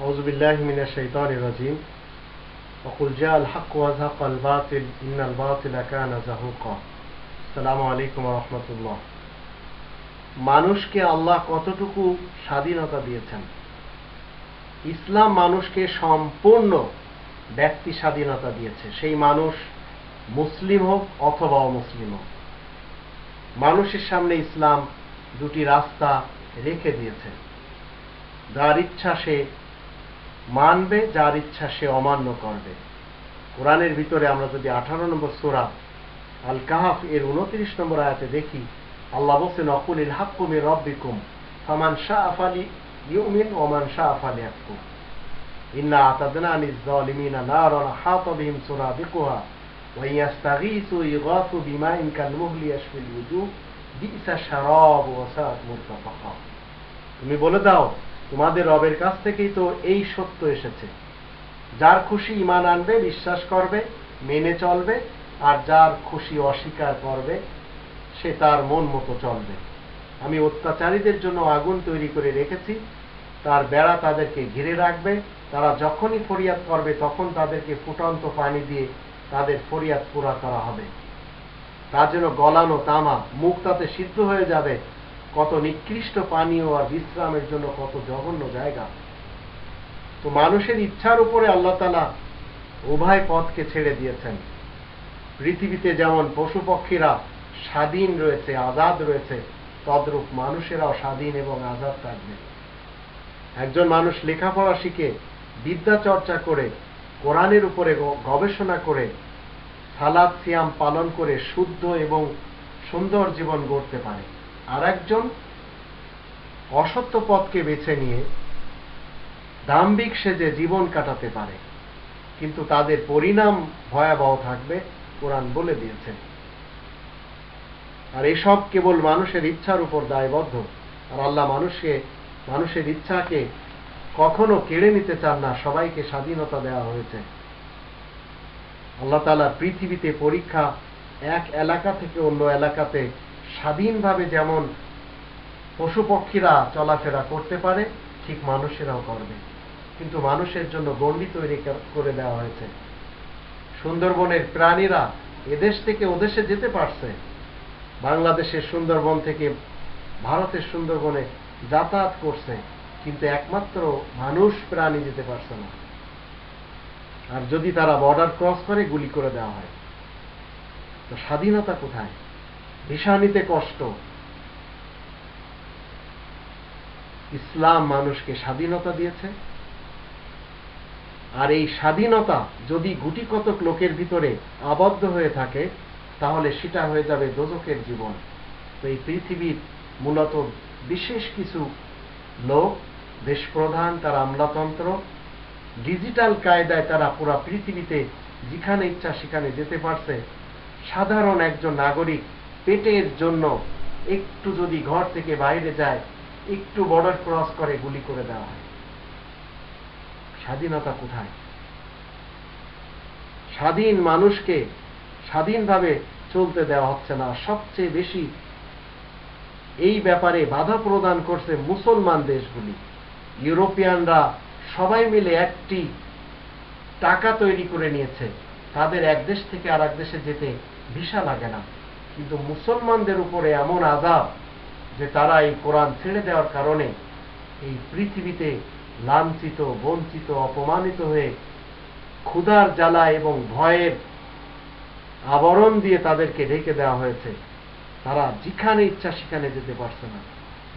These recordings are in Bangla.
أعوذ بالله من الشيطان الرجيم وقل جاء الحق وزهق الباطل إن الباطل كان زهوقا السلام عليكم ورحمة الله মানুষকে আল্লাহ কতটুকু স্বাধীনতা দিয়েছেন ইসলাম মানুষকে সম্পূর্ণ ব্যক্তি স্বাধীনতা দিয়েছে সেই মানুষ মুসলিম হোক অথবা অমুসলিম হোক মানুষের সামনে ইসলাম দুটি রাস্তা রেখে দিয়েছে যার ইচ্ছা সে মানবে, যার ইচ্ছা সে অমান্য করবে। কোরআনের ভিতরে আমরা যদি আঠারো নম্বর সোরা আল কাহাফ এর উনত্রিশ নম্বর আয়াতে দেখি, আল্লাহ বলছেন, অকুলিল হাক্কুমি রব্বিকুম, ফামান শাহ আফালি ইউমিন ওমান শাহ আফালি আকুম ইন্না আতাদনা আনিজ জালিমিনা নারান হাতা বিহিম সুরাদিকুহা ওয়া ইয়াস্তাগীসু ইগাসু বিমাইন কালমুহলি ইয়াশফিল ওয়ুজুহ বি'সা শারাব ওয়া সাআত মুরতাফাকা তুমি বলে দাও তোমাদের রবের কাছ থেকেই তো এই সত্য এসেছে। যার খুশি ইমান আনবে, বিশ্বাস করবে, মেনে চলবে, আর যার খুশি অস্বীকার করবে, সে তার মন মতো চলবে। আমি অত্যাচারীদের জন্য আগুন তৈরি করে রেখেছি। তার বেড়া তাদেরকে ঘিরে রাখবে। তারা যখনই ফরিয়াদ করবে, তখন তাদেরকে ফুটন্ত পানি দিয়ে তাদের ফরিয়াদ পুরা করা হবে। তার জন্য গলানো তামা মুখ তাতে সিদ্ধ হয়ে যাবে। কত নিকৃষ্ট পানীয় আর বিশ্রামের জন্য কত জঘন্য জায়গা। তো মানুষের ইচ্ছার উপরে আল্লাহ তালা উভয় পথকে ছেড়ে দিয়েছেন। পৃথিবীতে যেমন পশু পক্ষীরা স্বাধীন রয়েছে, আজাদ রয়েছে, তদ্রূপ মানুষেরাও স্বাধীন এবং আজাদ থাকবে। একজন মানুষ লেখাপড়া শিখে, বিদ্যা চর্চা করে, কোরআনের উপরে গবেষণা করে, সালাদ, সিয়াম পালন করে শুদ্ধ এবং সুন্দর জীবন গড়তে পারে। আর একজন অসত্য পথকে বেছে নিয়ে দাম্বিক সেজে জীবন কাটাতে পারে। কিন্তু তাদের পরিণাম ভয়াবহ থাকবে, কোরআন বলে দিয়েছে আর এসব কেবল মানুষের ইচ্ছার উপর দায়বদ্ধ। আর আল্লাহ মানুষকে, মানুষের ইচ্ছাকে কখনো কেড়ে নিতে চান না, সবাইকে স্বাধীনতা দেওয়া হয়েছে। আল্লাহ তালা পৃথিবীতে পরীক্ষা এক এলাকা থেকে অন্য এলাকাতে স্বাধীনভাবে যেমন পশু পক্ষীরা চলাফেরা করতে পারে, ঠিক মানুষেরাও করবে। কিন্তু মানুষের জন্য গণ্ডি তৈরি করে দেওয়া হয়েছে। সুন্দরবনের প্রাণীরা এদেশ থেকে ওদেশে যেতে পারছে। বাংলাদেশের সুন্দরবন থেকে ভারতের সুন্দরবনে যাতায়াত করছে, কিন্তু একমাত্র মানুষ প্রাণী যেতে পারছে না। আর যদি তারা বর্ডার ক্রস করে, গুলি করে দেওয়া হয়, তো স্বাধীনতা কোথায়? ভিসা নিতে কষ্ট। ইসলাম মানুষকে স্বাধীনতা দিয়েছে। আর এই স্বাধীনতা যদি গুটি কতক লোকের ভিতরে আবদ্ধ হয়ে থাকে, তাহলে সেটা হয়ে যাবে দোজকের জীবন। তো এই পৃথিবীর মূলত বিশেষ কিছু লোক, দেশপ্রধান, তারা আমলাতন্ত্র, ডিজিটাল কায়দায় তারা পুরা পৃথিবীতে যেখানে ইচ্ছা সেখানে যেতে পারছে। সাধারণ একজন নাগরিক পেটের জন্য একটু যদি ঘর থেকে বাইরে যায়, একটু বর্ডার ক্রস করে গুলি করে দেওয়া হয়। স্বাধীনতা কোথায়? স্বাধীন মানুষকে স্বাধীনভাবে চলতে দেওয়া হচ্ছে না। সবচেয়ে বেশি এই ব্যাপারে বাধা প্রদান করছে মুসলমান দেশগুলি। ইউরোপিয়ানরা সবাই মিলে একটি টাকা তৈরি করে নিয়েছে। তাদের এক দেশ থেকে আর এক দেশে যেতে ভিসা লাগে না। কিন্তু মুসলমানদের উপরে এমন আজাব যে তারা এই কোরআন ছেড়ে দেওয়ার কারণে এই পৃথিবীতে লাঞ্ছিত, বঞ্চিত, অপমানিত হয়ে ক্ষুধার জ্বালা এবং ভয়ের আবরণ দিয়ে তাদেরকে ঢেকে দেওয়া হয়েছে। তারা যেখানে ইচ্ছা সেখানে যেতে পারছে না।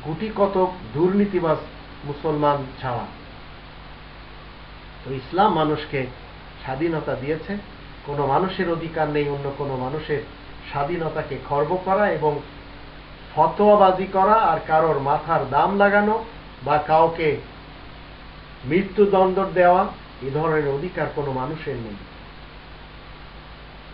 গুটি কতক দুর্নীতিবাজ মুসলমান ছাড়া। তো ইসলাম মানুষকে স্বাধীনতা দিয়েছে। কোনো মানুষের অধিকার নেই, অন্য কোনো মানুষের স্বাধীনতাকে খর্ব করা এবং ফতোয়াবাজি করা আর কারোর মাথার দাম লাগানো বা কাউকে মৃত্যুদণ্ড দেওয়া, এ ধরনের অধিকার কোনো মানুষের নেই।